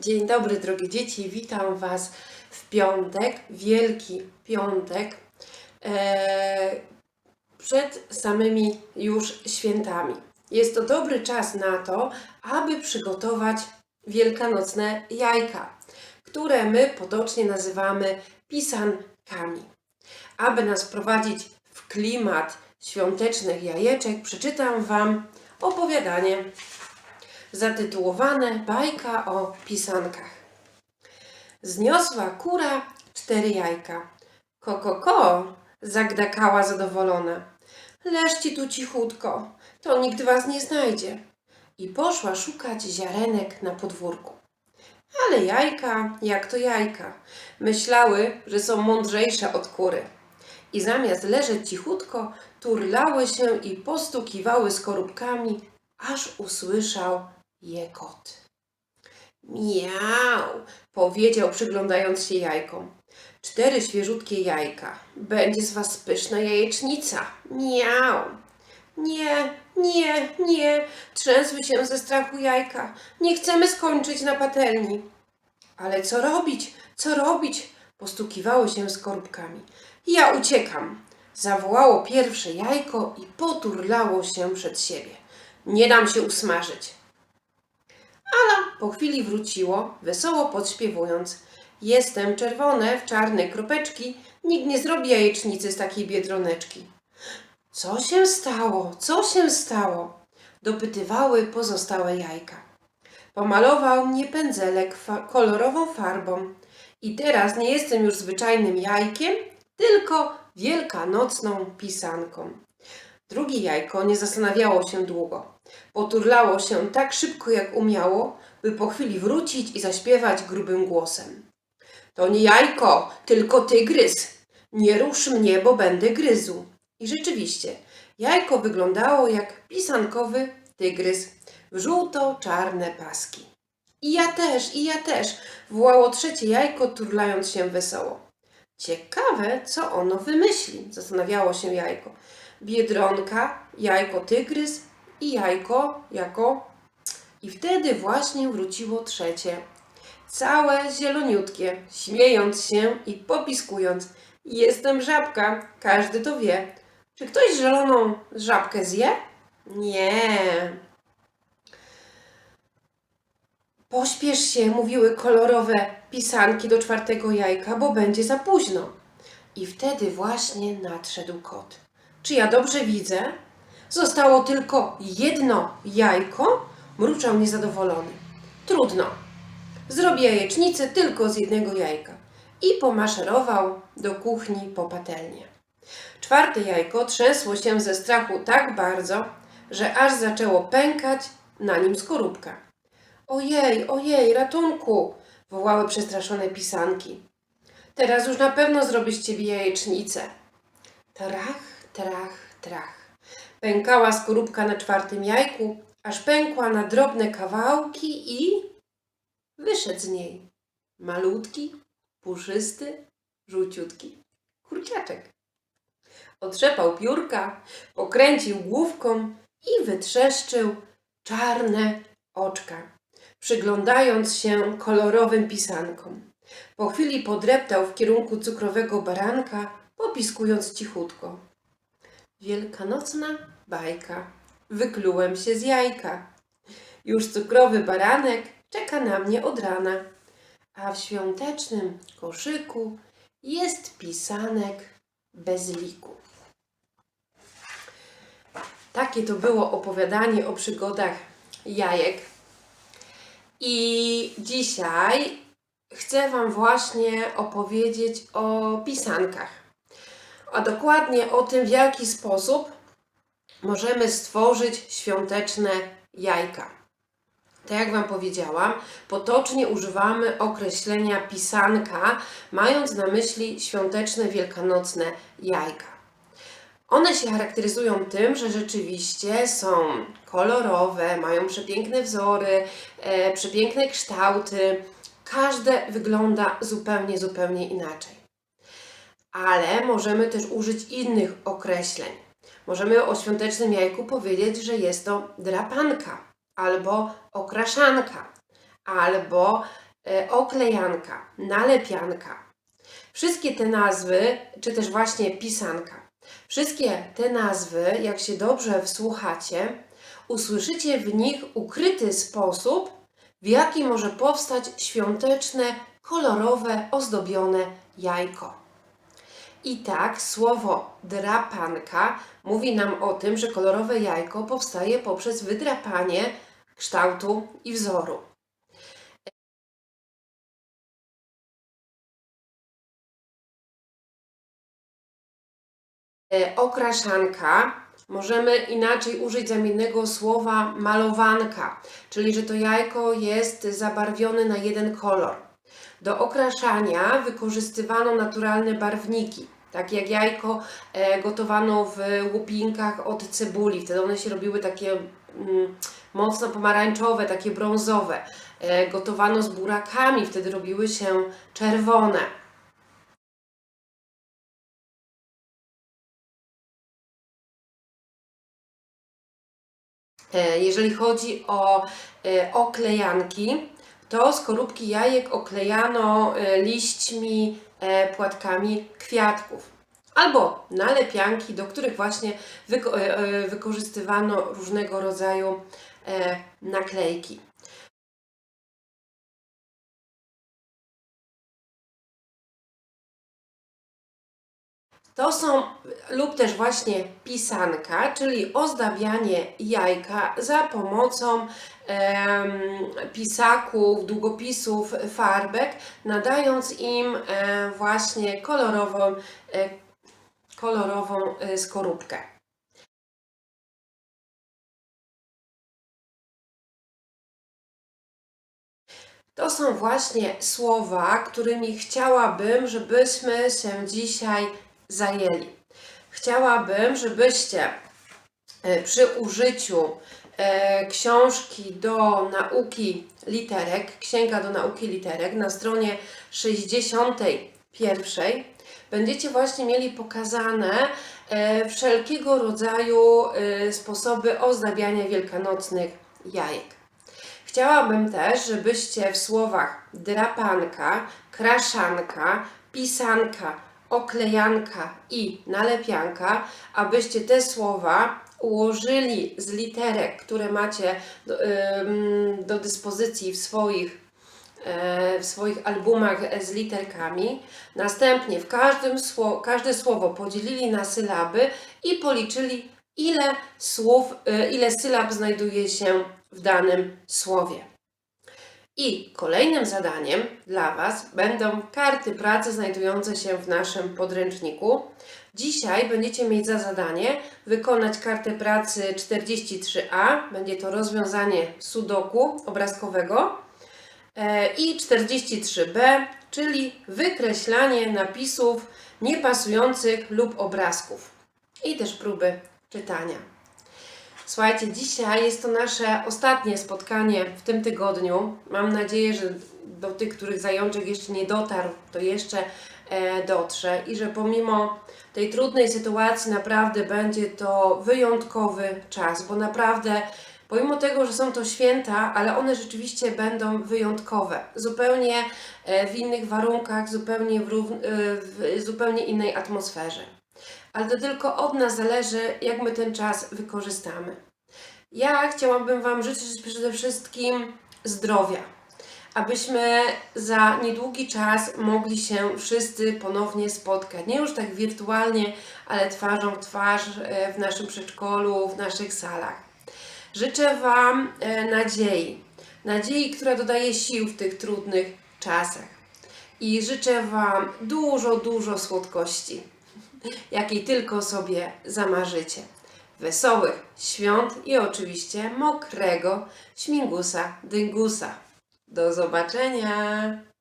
Dzień dobry, drogie dzieci. Witam Was w piątek, Wielki Piątek, e, przed samymi już świętami. Jest to dobry czas na to, aby przygotować wielkanocne jajka, które my potocznie nazywamy pisankami. Aby nas wprowadzić w klimat świątecznych jajeczek, przeczytam Wam opowiadanie zatytułowane Bajka o pisankach. Zniosła kura cztery jajka. Ko, ko, ko, zagdakała zadowolona. Leżcie tu cichutko, to nikt was nie znajdzie. I poszła szukać ziarenek na podwórku. Ale jajka, jak to jajka, myślały, że są mądrzejsze od kury. I zamiast leżeć cichutko, turlały się i postukiwały skorupkami, aż usłyszał je kot. Miau, powiedział przyglądając się jajkom. Cztery świeżutkie jajka. Będzie z was pyszna jajecznica. Miau. Nie, nie, nie. Trzęsły się ze strachu jajka. Nie chcemy skończyć na patelni. Ale co robić? Co robić? Postukiwały się skorupkami. Ja uciekam. Zawołało pierwsze jajko i poturlało się przed siebie. Nie dam się usmażyć. Ala po chwili wróciło, wesoło podśpiewując. Jestem czerwone w czarne kropeczki, nikt nie zrobi jajecznicy z takiej biedroneczki. Co się stało? Co się stało? Dopytywały pozostałe jajka. Pomalował mnie pędzelek fa- kolorową farbą. I teraz nie jestem już zwyczajnym jajkiem, tylko wielkanocną pisanką. Drugie jajko nie zastanawiało się długo. Poturlało się tak szybko, jak umiało, by po chwili wrócić i zaśpiewać grubym głosem. To nie jajko, tylko tygrys. Nie rusz mnie, bo będę gryzł. I rzeczywiście, jajko wyglądało jak pisankowy tygrys w żółto-czarne paski. I ja też, i ja też, wołało trzecie jajko, turlając się wesoło. Ciekawe, co ono wymyśli, zastanawiało się jajko. Biedronka, jajko tygrys i jajko jako. I wtedy właśnie wróciło trzecie. Całe zieloniutkie, śmiejąc się i popiskując. Jestem żabka, każdy to wie. Czy ktoś zieloną żabkę zje? Nie. Pośpiesz się, mówiły kolorowe pisanki do czwartego jajka, bo będzie za późno. I wtedy właśnie nadszedł kot. Czy ja dobrze widzę? Zostało tylko jedno jajko, mruczał niezadowolony. Trudno. Zrobię jajecznicę tylko z jednego jajka. I pomaszerował do kuchni po patelnię. Czwarte jajko trzęsło się ze strachu tak bardzo, że aż zaczęło pękać na nim skorupka. Ojej, ojej, ratunku! wołały przestraszone pisanki. Teraz już na pewno zrobię z ciebie jajecznicę. Trach, trach, trach. Pękała skorupka na czwartym jajku, aż pękła na drobne kawałki i wyszedł z niej malutki, puszysty, żółciutki kurciaczek. Otrzepał piórka, pokręcił główką i wytrzeszczył czarne oczka, przyglądając się kolorowym pisankom. Po chwili podreptał w kierunku cukrowego baranka, popiskując cichutko. Wielkanocna bajka. Wyklułem się z jajka. Już cukrowy baranek czeka na mnie od rana, a w świątecznym koszyku jest pisanek bez liku. Takie to było opowiadanie o przygodach jajek. I dzisiaj chcę Wam właśnie opowiedzieć o pisankach a dokładnie o tym, w jaki sposób możemy stworzyć świąteczne jajka. Tak jak Wam powiedziałam, potocznie używamy określenia pisanka, mając na myśli świąteczne, wielkanocne jajka. One się charakteryzują tym, że rzeczywiście są kolorowe, mają przepiękne wzory, e, przepiękne kształty. Każde wygląda zupełnie, zupełnie inaczej ale możemy też użyć innych określeń. Możemy o świątecznym jajku powiedzieć, że jest to drapanka, albo okraszanka, albo e, oklejanka, nalepianka. Wszystkie te nazwy, czy też właśnie pisanka, wszystkie te nazwy, jak się dobrze wsłuchacie, usłyszycie w nich ukryty sposób, w jaki może powstać świąteczne, kolorowe, ozdobione jajko. I tak słowo drapanka mówi nam o tym, że kolorowe jajko powstaje poprzez wydrapanie kształtu i wzoru. E, Okraszanka możemy inaczej użyć zamiennego słowa malowanka, czyli że to jajko jest zabarwione na jeden kolor. Do okraszania wykorzystywano naturalne barwniki. Tak jak jajko e, gotowano w łupinkach od cebuli, wtedy one się robiły takie mm, mocno pomarańczowe, takie brązowe. E, gotowano z burakami, wtedy robiły się czerwone. E, Jeżeli chodzi o oklejanki, to skorupki jajek oklejano e, liśćmi, e, płatkami kwiatków. Albo nalepianki, do których właśnie e, wykorzystywano różnego rodzaju naklejki. To są lub też właśnie pisanka, czyli ozdabianie jajka za pomocą em, pisaków, długopisów, farbek, nadając im e, właśnie kolorową, e, kolorową e, skorupkę. To są właśnie słowa, którymi chciałabym, żebyśmy się dzisiaj zajęli. Chciałabym, żebyście e, przy użyciu e, książki do nauki literek, księga do nauki literek na stronie 61 będziecie właśnie mieli pokazane e, wszelkiego rodzaju sposoby ozdabiania wielkanocnych jajek. Chciałabym też, żebyście w słowach drapanka, kraszanka, pisanka, oklejanka i nalepianka, abyście te słowa ułożyli z literek, które macie do, do dyspozycji w swoich, e, w swoich albumach z literkami. Następnie w każdym sło- każde słowo podzielili na sylaby i policzyli, ile słów, y, ile sylab znajduje się w danym słowie. I kolejnym zadaniem dla Was będą karty pracy znajdujące się w naszym podręczniku. Dzisiaj będziecie mieć za zadanie wykonać kartę pracy 43A, będzie to rozwiązanie sudoku obrazkowego e, i 43B, czyli wykreślanie napisów niepasujących lub obrazków i też próby czytania. Słuchajcie, dzisiaj jest to nasze ostatnie spotkanie w tym tygodniu. Mam nadzieję, że do tych, których zajączek jeszcze nie dotarł, to jeszcze e, dotrze i że pomimo tej trudnej sytuacji naprawdę będzie to wyjątkowy czas, bo naprawdę pomimo tego, że są to święta, ale one rzeczywiście będą wyjątkowe, zupełnie e, w innych warunkach, zupełnie w, e, w zupełnie innej atmosferze. Ale to tylko od nas zależy, jak my ten czas wykorzystamy. Ja chciałabym Wam życzyć przede wszystkim zdrowia, abyśmy za niedługi czas mogli się wszyscy ponownie spotkać. Nie już tak wirtualnie, ale twarzą w twarz e, w naszym przedszkolu, w naszych salach. Życzę Wam e, nadziei, nadziei, która dodaje sił w tych trudnych czasach. I życzę Wam dużo, dużo słodkości, jakiej tylko sobie zamarzycie. Wesołych świąt i oczywiście mokrego śmigusa dyngusa. Do zobaczenia!